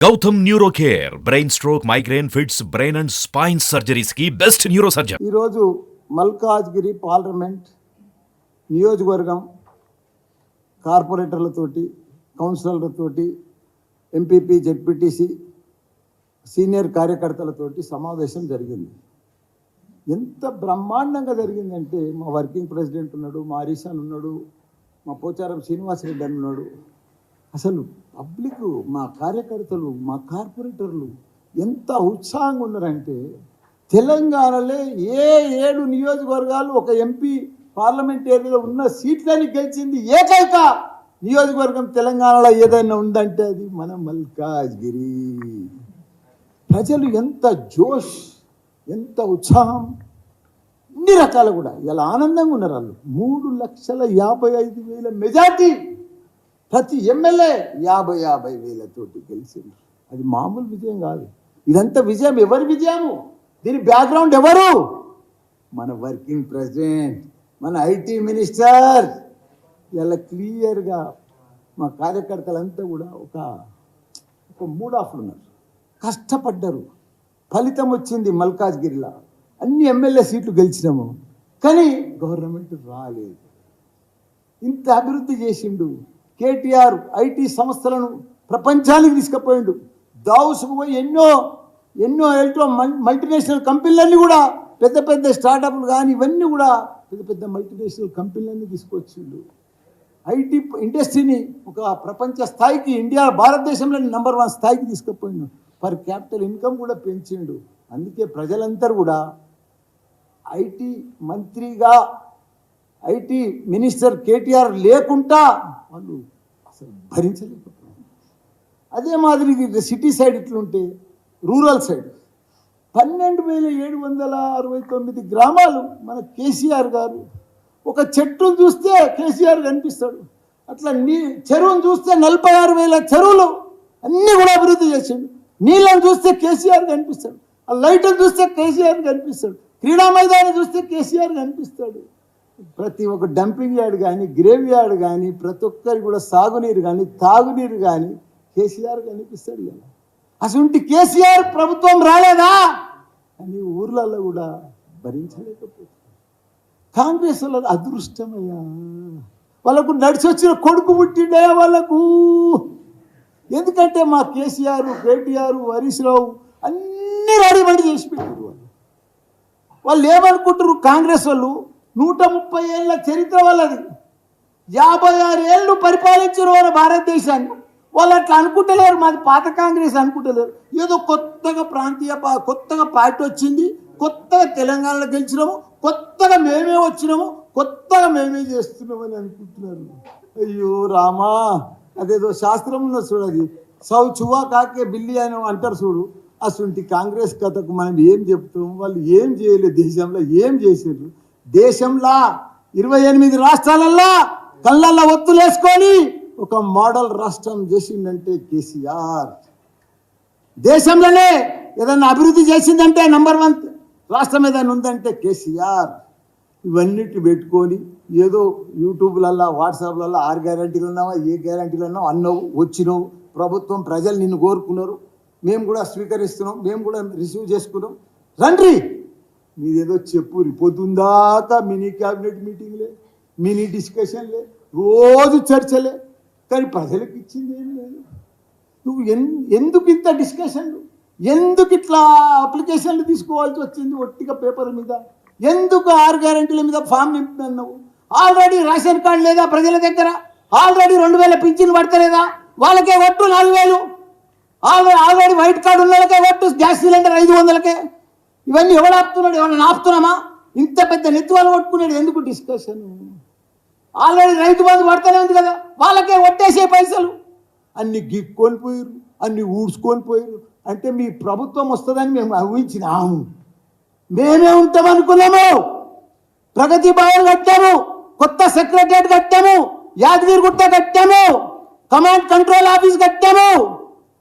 Gautam neuro care brain stroke migraine fits brain and spine సర్జరీస్కి best neuro surgeon ఈరోజు Malkajgiri parliament నియోజకవర్గం కార్పొరేటర్లతోటి కౌన్సిలర్లతోటి MPP ZPTC senior కార్యకర్తలతోటి సమావేశం జరిగింది. ఎంత బ్రహ్మాండంగా జరిగిందంటే మా వర్కింగ్ ప్రెసిడెంట్ ఉన్నాడు మా హరీషాన్ ఉన్నాడు మా పోచారం శ్రీనివాసరెడ్డి అని ఉన్నాడు అసలు పబ్లిక్ మా కార్యకర్తలు మా కార్పొరేటర్లు ఎంత ఉత్సాహంగా ఉన్నారంటే తెలంగాణలో ఏ ఏడు నియోజకవర్గాలు ఒక ఎంపీ పార్లమెంట్ ఏరియాలో ఉన్న సీట్లని గెలిచింది ఏకైక నియోజకవర్గం తెలంగాణలో ఏదైనా ఉందంటే అది మన మల్కాజ్గిరి. ప్రజలు ఎంత జోష్ ఎంత ఉత్సాహం అన్ని రకాలు కూడా. ఇలా ఆనందంగా ఉన్నారు వాళ్ళు. మూడు లక్షల యాభై ఐదు వేల మెజార్టీ ప్రతి ఎమ్మెల్యే యాభై యాభై వేలతోటి గెలిచింది అది మామూలు విజయం కాదు. ఇదంతా విజయం. ఎవరి విజయము? దీని బ్యాక్గ్రౌండ్ ఎవరు? మన వర్కింగ్ ప్రెసిడెంట్ మన ఐటీ మినిస్టర్ ఇలా క్లియర్గా మా కార్యకర్తలంతా కూడా ఒక ఒక మూడ్ ఆఫ్ ఉన్నారు. కష్టపడ్డారు. ఫలితం వచ్చింది మల్కాజ్గిరిలో. అన్ని ఎమ్మెల్యే సీట్లు గెలిచినాము. కానీ గవర్నమెంట్ రాలేదు. ఇంత అభివృద్ధి చేసిండు. కేటీఆర్ ఐటీ సంస్థలను ప్రపంచానికి తీసుకుపోయిండు. దావుసుకు పోయి ఎన్నో ఎన్నో ఎల్టో మల్టీనేషనల్ కంపెనీలన్నీ కూడా పెద్ద పెద్ద స్టార్టప్లు కానీ ఇవన్నీ కూడా పెద్ద పెద్ద మల్టీనేషనల్ కంపెనీలన్నీ తీసుకొచ్చిండు. ఐటీ ఇండస్ట్రీని ఒక ప్రపంచ స్థాయికి ఇండియా భారతదేశంలో నెంబర్ వన్ స్థాయికి తీసుకుపోయిండు. పర్ క్యాపిటల్ ఇన్కమ్ కూడా పెంచిండు. అందుకే ప్రజలందరూ కూడా ఐటీ మంత్రిగా ఐటీ మినిస్టర్ కేటీఆర్ లేకుండా వాళ్ళు అసలు భరించలేకపోతున్నారు. అదే మాదిరి ఇది సిటీ సైడ్ ఇట్లుంటే రూరల్ సైడ్. పన్నెండు వేల ఏడు వందల అరవై తొమ్మిది గ్రామాలు మన కేసీఆర్ గారు. ఒక చెట్టును చూస్తే కేసీఆర్ కనిపిస్తాడు. అట్లా నీ చెరువును చూస్తే నలభై ఆరు వేల చెరువులు అన్నీ కూడా అభివృద్ధి చేసిండు. నీళ్ళని చూస్తే కేసీఆర్ కనిపిస్తాడు. ఆ లైట్ని చూస్తే కేసీఆర్ కనిపిస్తాడు. క్రీడా మైదానం చూస్తే కేసీఆర్ కనిపిస్తాడు. ప్రతి ఒక్క డంపింగ్ యార్డ్ కానీ గ్రేవ్ యార్డ్ కానీ ప్రతి ఒక్కరికి కూడా సాగునీరు కానీ తాగునీరు కానీ కేసీఆర్ కనిపిస్తాడు కదా. అసలు కేసీఆర్ ప్రభుత్వం రాలేదా? అని ఊర్లలో కూడా భరించలేకపోతుంది కాంగ్రెస్ వాళ్ళ అదృష్టమయ్యా. వాళ్ళకు నడిచొచ్చిన కొడుకు పుట్టిండే వాళ్ళకు. ఎందుకంటే మా కేసీఆర్ కేటీఆర్ హరీష్ రావు అన్ని రెడీమేడ్ చేసి పెట్టారు వాళ్ళు. వాళ్ళు ఏమనుకుంటారు కాంగ్రెస్ వాళ్ళు నూట ముప్పై ఏళ్ళ చరిత్ర వాళ్ళది. యాభై ఆరు ఏళ్ళు పరిపాలించారు వాళ్ళ భారతదేశాన్ని. వాళ్ళు అట్లా అనుకుంటలేరు మాది పాత కాంగ్రెస్ అనుకుంటలేరు. ఏదో కొత్తగా ప్రాంతీయ కొత్తగా పార్టీ వచ్చింది కొత్తగా తెలంగాణలో గెలిచినాము కొత్తగా మేమే వచ్చినాము కొత్తగా మేమే చేస్తున్నామని అనుకుంటున్నారు. అయ్యో రామా అదేదో శాస్త్రం ఉన్నది చూడు అది. సౌ చువా కాకే బిల్లి అని అంటారు చూడు. అసలు కాంగ్రెస్ కథకు మనం ఏం చెప్తాం? వాళ్ళు ఏం చేయలేదు దేశంలో ఏం చేసారు దేశంలో ఇరవై ఎనిమిది రాష్ట్రాలల్లో కళ్ళల్లో ఒత్తులేసుకొని ఒక మోడల్ రాష్ట్రం చేసిందంటే కేసీఆర్. దేశంలోనే ఏదైనా అభివృద్ధి చేసిందంటే నంబర్ వన్ రాష్ట్రం ఏదైనా ఉందంటే కేసీఆర్. ఇవన్నిటి పెట్టుకొని ఏదో యూట్యూబ్లల్లో వాట్సాప్లలో ఆరు గ్యారంటీలు ఉన్నావా ఏ గ్యారంటీలు ఉన్నావు అన్నావు వచ్చినావు. ప్రభుత్వం ప్రజలు నిన్ను కోరుకున్నారు. మేము కూడా స్వీకరిస్తున్నాం మేము కూడా రిసీవ్ చేసుకున్నాం. రండి! మీదేదో చెప్పు పొద్దుందాకా మినీ క్యాబినెట్ మీటింగ్లే మినీ డిస్కషన్లే రోజు చర్చలే. కానీ ప్రజలకు ఇచ్చింది ఏం లేదు. నువ్వు ఎన్ ఎందుకు ఇంత డిస్కషన్లు? ఎందుకు ఇట్లా అప్లికేషన్లు తీసుకోవాల్సి వచ్చింది ఒట్టిగా పేపర్ మీద? ఎందుకు ఆరు గ్యారెంటీల మీద ఫామ్ నింపినావు? ఆల్రెడీ రేషన్ కార్డు లేదా ప్రజల దగ్గర? ఆల్రెడీ రెండు వేల పింఛన్లు పడతలేదా? వాళ్ళకే ఒట్టు నాలుగు వేలు. ఆల్రెడీ ఆల్రెడీ వైట్ కార్డు ఉన్న వాళ్ళకే ఒట్టు గ్యాస్ సిలిండర్ ఐదు వందలకే. ఇవన్నీ ఎవడు ఆపుతున్నాడు? ఎవరైనా ఆపుతున్నామా? ఇంత పెద్ద నెత్తువాళ్ళు కొట్టుకున్నాడు. ఎందుకు డిస్కషన్ ఆల్రెడీ రైతు బంధు పడతానే ఉంది కదా. వాళ్ళకే ఒట్టేసే పైసలు. అన్ని గిక్కొని పోయారు అన్ని ఊడ్చుకొని పోయారు అంటే మీ ప్రభుత్వం వస్తుందని మేము ఊహించినాము. మేమే ఉంటాం అనుకున్నాము. ప్రగతి భవన్ కట్టాము. కొత్త సెక్రటరియట్ కట్టాము. యాదగిరిగుట్ట కట్టాము. కమాండ్ కంట్రోల్ ఆఫీస్ కట్టాము.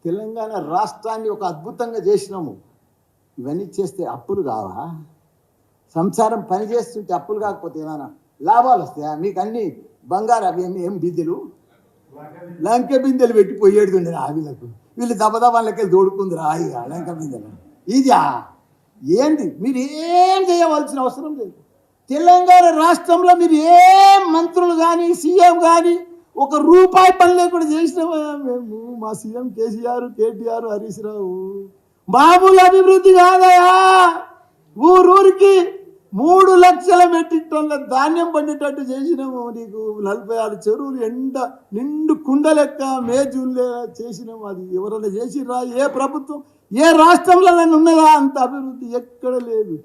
తెలంగాణ రాష్ట్రాన్ని ఒక అద్భుతంగా చేసినాము. ఇవన్నీ చేస్తే అప్పులు కావా? సంసారం పని చేస్తుంటే అప్పులు కాకపోతే ఏమైనా లాభాలు వస్తాయా? మీకు అన్ని బంగారు అవి ఏం- ఏం బిందెలు? లంకె బిందెలు ఆ వీళ్ళకు. వీళ్ళు దబదబాలకి దోడుకుంది రాయి లంక బిందెలు. ఇదా? ఏంది మీరు ఏం చేయవలసిన అవసరం లేదు. తెలంగాణ రాష్ట్రంలో మీరు ఏం మంత్రులు కానీ సీఎం కానీ ఒక రూపాయి పని లేకుండా చేసినామా మేము మా CM KCR KTR Harish Rao మామూలు అభివృద్ధి కాదయా ఊరూరికి మూడు లక్షల మెట్రిక్ టన్ల ధాన్యం పండేటట్టు చేసినాము నీకు. నలభై ఆరు చెరువులు ఎండ నిండు కుండ లెక్క మే చేసినాము. అది ఎవరైనా చేసిరా ఏ ప్రభుత్వం? ఏ రాష్ట్రంలో ఉన్నదా? అంత అభివృద్ధి ఎక్కడ లేదు.